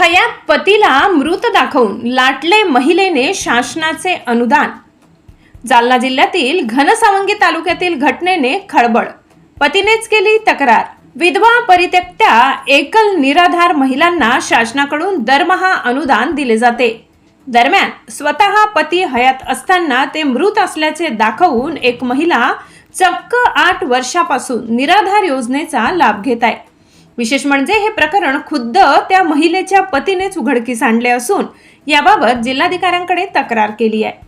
हयात पतीला मृत दाखवून लाटले महिलेने शासनाचे अनुदान. जालना जिल्ह्यातील घनसावंगी तालुक्यातील घटनेने खळबळ. पतीनेच केली तक्रार. विधवा परित्यक्त्या एकल निराधार महिलांना शासनाकडून दरमहा अनुदान दिले जाते. दरम्यान स्वतः पती हयात असताना ते मृत असल्याचे दाखवून एक महिला चक्क आठ वर्षापासून निराधार योजनेचा लाभ घेत आहे. विशेष म्हणजे हे प्रकरण खुद्द त्या महिलेच्या पतीनेच उघडकीस आणले असून याबाबत जिल्हाधिकाऱ्यांकडे तक्रार केली आहे.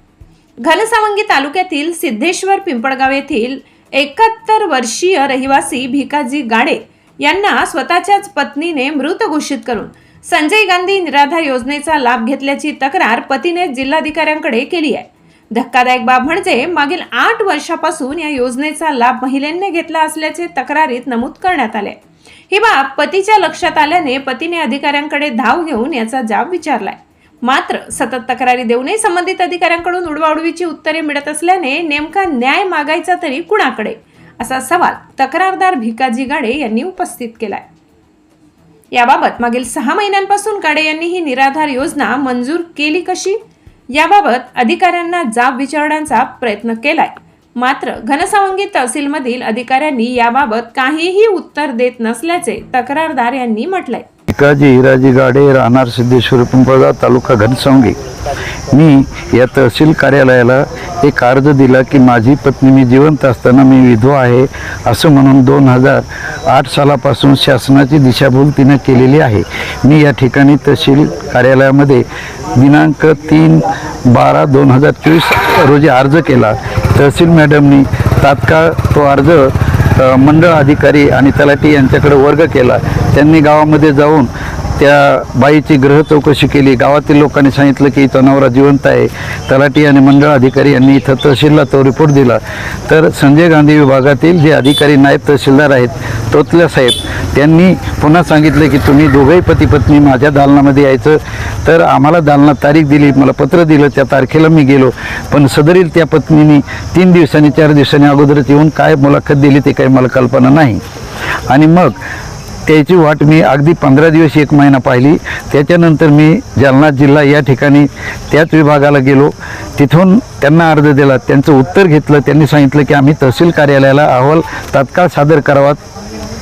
घनसावंगी तालुक्यातील सिद्धेश्वर पिंपळगाव येथील एकाहत्तर वर्षीय रहिवासी भिकाजी गाडे यांना स्वतःच्याच पत्नीने मृत घोषित करून संजय गांधी निराधार योजनेचा लाभ घेतल्याची तक्रार पतीने जिल्हाधिकाऱ्यांकडे केली आहे. धक्कादायक बाब म्हणजे मागील आठ वर्षापासून या योजनेचा लाभ महिलांनी घेतला असल्याचे तक्रारीत नमूद करण्यात आले ही बाब पतीच्या लक्षात आल्याने पतीने अधिकाऱ्यांकडे धाव घेऊन याचा जाब विचारलाय. मात्र सतत तक्रारी देऊनही संबंधित अधिकाऱ्यांकडून उडवाउडवीची उत्तरे मिळत असल्याने नेमका न्याय मागायचा तरी कुणाकडे? असा सवाल तक्रारदार भिकाजी गाडे यांनी उपस्थित केलाय. याबाबत मागील सहा महिन्यांपासून गाडे यांनी ही निराधार योजना मंजूर केली कशी? याबाबत अधिकाऱ्यांना जाब विचारण्याचा प्रयत्न केलाय. मात्र घनसावंगी तहसीलमधील अधिकाऱ्यांनी याबाबत काहीही उत्तर देत नसल्याचे तक्रारदार यांनी म्हटलंय. भिकाजी हिराजी गाडे राहणार सिद्धेश्वर पिंपळगाव तालुका घनसावंगी. मी या तहसील कार्यालयाला एक अर्ज दिला की माझी पत्नी मी जिवंत असताना मी विधवा आहे असं म्हणून दोन हजार आठ सालापासून शासनाची दिशाभूल तिनं केलेली आहे. मी या ठिकाणी तहसील कार्यालयामध्ये दिनांक तीन बारा दोन हजार चोवीस रोजी अर्ज केला. तहसील मॅडमनी तात्काळ तो अर्ज मंडळ अधिकारी आणि तलाठी यांच्याकडे वर्ग केला. त्यांनी गावामध्ये जाऊन त्या बाईची ग्रह चौकशी केली. गावातील लोकांनी सांगितलं की इथं नवरा जिवंत आहे. तलाठी आणि मंडळ अधिकारी यांनी इथं तहसीलला तो रिपोर्ट दिला. तर संजय गांधी विभागातील जे अधिकारी नायब तहसीलदार आहेत तोतल्या साहेब त्यांनी पुन्हा सांगितलं की तुम्ही दोघंही पती पत्नी माझ्या दालनामध्ये यायचं. तर आम्हाला दालनात तारीख दिली मला पत्र दिलं त्या तारखेला मी गेलो. पण सदरील त्या पत्नीने तीन दिवसांनी चार दिवसांनी अगोदरच येऊन काय मुलाखत दिली ते काही मला कल्पना नाही. आणि मग त्याची वाट मी अगदी पंधरा दिवस एक महिना पाहिली. त्याच्यानंतर मी जालना जिल्हा या ठिकाणी त्याच विभागाला गेलो. तिथून त्यांना अर्ज दिला. त्यांचं उत्तर घेतलं. त्यांनी सांगितलं की आम्ही तहसील कार्यालयाला अहवाल तात्काळ सादर करावा.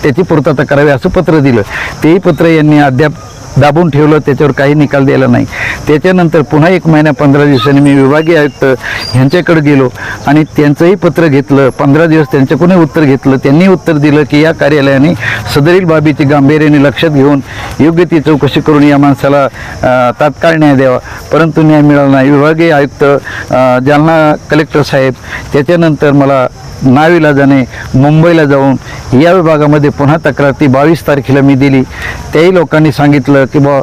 त्याची पूर्तता करावी असं पत्र दिलं. तेही पत्र यांनी अद्याप दाबून ठेवलं त्याच्यावर काही निकाल दिला नाही. त्याच्यानंतर पुन्हा एक महिन्या पंधरा दिवसांनी मी विभागीय आयुक्त ह्यांच्याकडे गेलो आणि त्यांचंही पत्र घेतलं. पंधरा दिवस त्यांच्याकडूनही उत्तर घेतलं. त्यांनी उत्तर दिलं की या कार्यालयाने सदरील बाबीची गांभीर्याने लक्षात घेऊन योग्य ती चौकशी करून या माणसाला तात्काळ न्याय द्यावा. परंतु न्याय मिळाला नाही. विभागीय आयुक्त जालना कलेक्टर साहेब त्याच्यानंतर मला नावीला जाणे मुंबईला जाऊन या विभागामध्ये पुन्हा तक्रार ती बावीस तारखेला मी दिली. त्याही लोकांनी सांगितलं की बा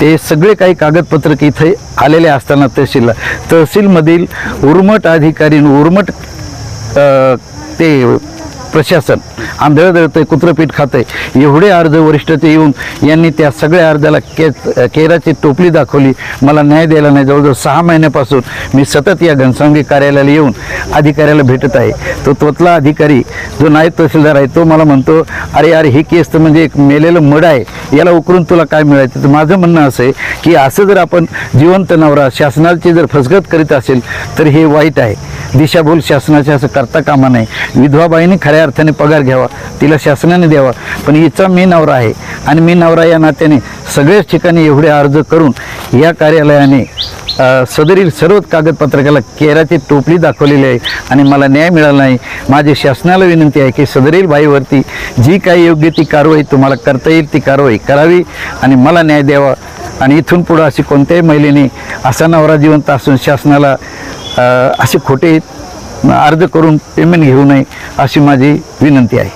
ते सगळे काही कागदपत्र इथे आलेले असताना तहसीलला तहसीलमधील उर्मट अधिकारी उर्मट ते प्रशासन आंधळं दळतंय कुत्रपीठ खातंय. एवढे अर्ज वरिष्ठते येऊन यांनी त्या सगळ्या अर्जाला के केराची टोपली दाखवली. मला न्याय द्यायला नाही. जवळजवळ सहा महिन्यापासून मी सतत या घनसावंगी कार्यालयाला येऊन अधिकाऱ्याला भेटत आहे. तो तोतला अधिकारी जो नायब तहसीलदार आहे तो मला म्हणतो अरे अरे ही केस तर म्हणजे एक मेलेलं मड आहे. याला उकरून तुला काय मिळायचं? तर माझं म्हणणं असं आहे की असं जर आपण जिवंत नवरा शासनाची जर फसगत करीत असेल तर हे वाईट आहे. दिशाभूल शासनाचे असं करता कामा नाही विधवाबाईने खऱ्या अर्थाने पगार घ्यावा तिला शासनाने द्यावा. पण हिचा मी नवरा आहे आणि मी नवरा या नात्याने सगळ्याच ठिकाणी एवढे अर्ज करून या कार्यालयाने सदरील सर्व कागदपत्रकाला केराची टोपली दाखवलेली आहे आणि मला न्याय मिळाला नाही. माझी शासनाला विनंती आहे की सदरील बाईवरती जी काही योग्य ती कारवाई तुम्हाला करता येईल ती कारवाई करावी आणि मला न्याय द्यावा. आणि इथून पुढं अशी कोणत्याही महिलेने असा नवरा जिवंत असून शासनाला असे खोटे अर्ज करून पेमेंट घेऊ नये अशी माझी विनंती आहे.